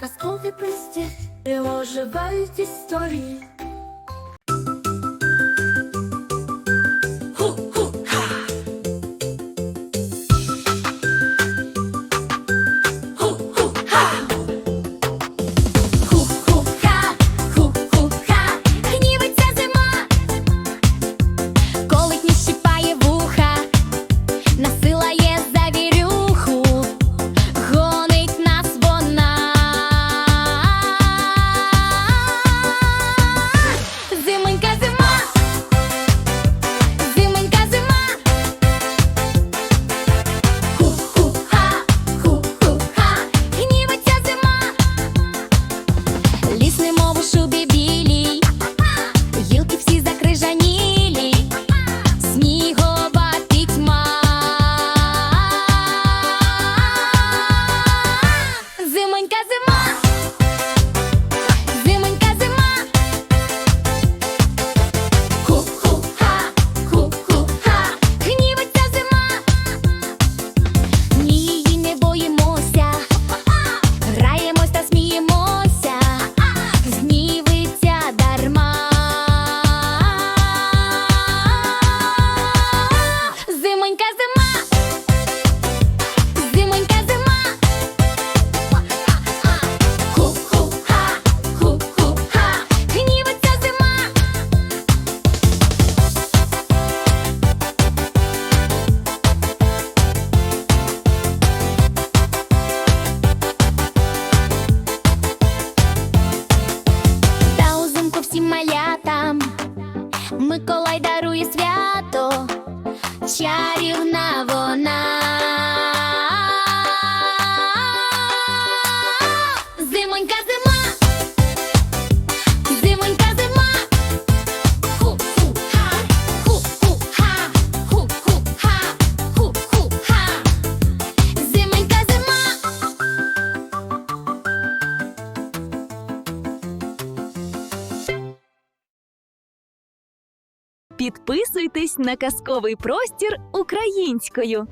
казкові присті і оживають історії. усім малятам, Миколай дарує свято, чарівна вона. Підписуйтесь на казковий простір українською.